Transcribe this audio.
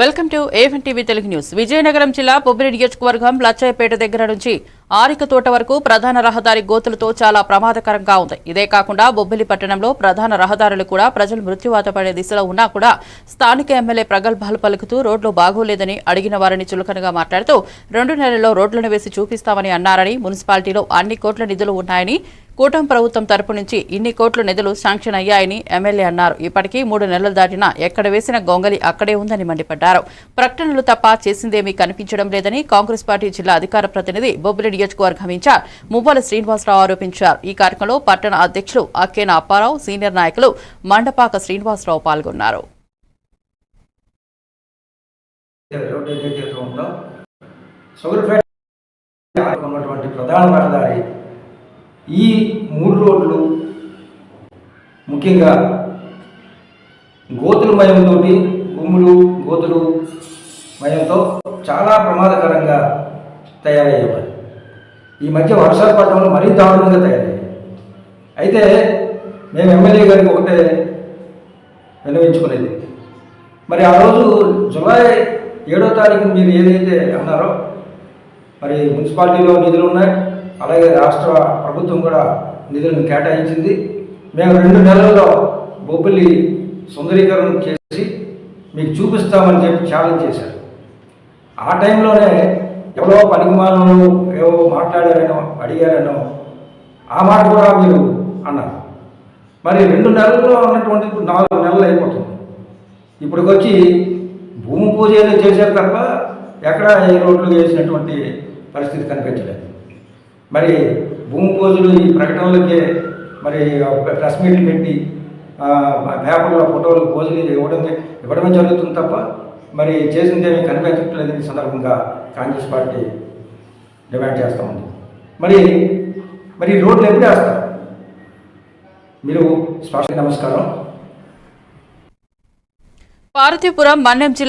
Welcome to A one TV Telugu news. Vizianagaram జిల్లా బొబ్బిలి నియోజకవర్గం లచ్చయ్యపేట దగ్గర నుంచి ఆరిక తోట వరకు ప్రధాన రహదారి గోతులతో చాలా ప్రమాదకరంగా ఉంది. ఇదే కాకుండా బొబ్బిలి పట్టణంలో ప్రధాన రహదారులు కూడా ప్రజలు మృత్యువాత పడే దిశలో ఉన్నా కూడా స్థానిక ఎమ్మెల్యే ప్రగల్భాలు పలుకుతూ రోడ్లు బాగోలేదని అడిగిన వారిని చులకనగా మాట్లాడుతూ రెండు నెలల్లో రోడ్లను వేసి చూపిస్తామని అన్నారని మున్సిపాలిటీలో అన్ని కోట్ల నిధులు ఉన్నాయని కూటమి ప్రభుత్వం తరపు నుంచి ఇన్ని కోట్ల నిధులు శాంక్షన్ అయ్యాయని ఎమ్మెల్యే అన్నారు. ఇప్పటికీ మూడు నెలలు దాటినా ఎక్కడ వేసిన గొంగలి అక్కడే ఉందని మండిపడ్డారు. ప్రకటనలు తప్ప చేసిందేమీ కనిపించడం లేదని కాంగ్రెస్ పార్టీ జిల్లా అధికార ప్రతినిధి బొబ్బిలి నియోజకవర్గం ఇన్ఛార్జ్ మువ్వల శ్రీనివాసరావు ఆరోపించారు. ఈ కార్యక్రమంలో పట్టణ అధ్యక్షులు అక్కేన అప్పారావు సీనియర్ నాయకులు మండపాక శ్రీనివాసరావు పాల్గొన్నారు. ఉన్నటువంటి ప్రధాన రహదారి ఈ మూడు రోడ్లు ముఖ్యంగా గోతుల మయంతో గుమ్ములు గోతులు మయంతో చాలా ప్రమాదకరంగా తయారయ్యేవారు ఈ మధ్య వర్షాలు పడడంలో మరీ దారుణంగా తయారయ్యాయి. అయితే మేము ఎమ్మెల్యే గారికి ఒకటే విన్నవించుకునేది. మరి ఆ రోజు జూలై ఏడో తారీఖు మీరు ఏదైతే అన్నారో మరి మున్సిపాలిటీలో నిధులు ఉన్నాయి. అలాగే రాష్ట్ర ప్రభుత్వం కూడా నిధులను కేటాయించింది. మేము రెండు నెలల్లో బొబ్బిలి సుందరీకరణ చేసి మీకు చూపిస్తామని చెప్పి ఛాలెంజ్ చేశారు. ఆ టైంలోనే ఎవరో పనికిమాలను ఏవో మాట్లాడారనో అడిగారనో ఆ మాట కూడా మీరు అన్నారు. మరి రెండు నెలల్లో ఉన్నటువంటి ఇప్పుడు నాలుగు నెలలు అయిపోతుంది. ఇప్పటికొచ్చి భూమి పూజ ఏదో చేశారు తప్ప ఎక్కడ ఏ రోడ్లు వేసినటువంటి పరిస్థితి కనిపించలేదు. మరి భూమి పూజలు ఈ ప్రకటనలకే మరి ఒక ప్రెస్ మీట్లు పెట్టి పేపర్లో ఫోటోలు పోజులు ఇవ్వడం ఇవ్వడమే జరుగుతుంది తప్ప మరి చేసిందేమీ కనిపించట్లేదు ఈ సందర్భంగా కాంగ్రెస్ పార్టీ డిమాండ్ చేస్తూ ఉంది. మరి మరి రోడ్లు ఎప్పుడు వేస్తారు? మీరు స్పష్ట నమస్కారం. పార్వతీపురం మన్యం జిల్లా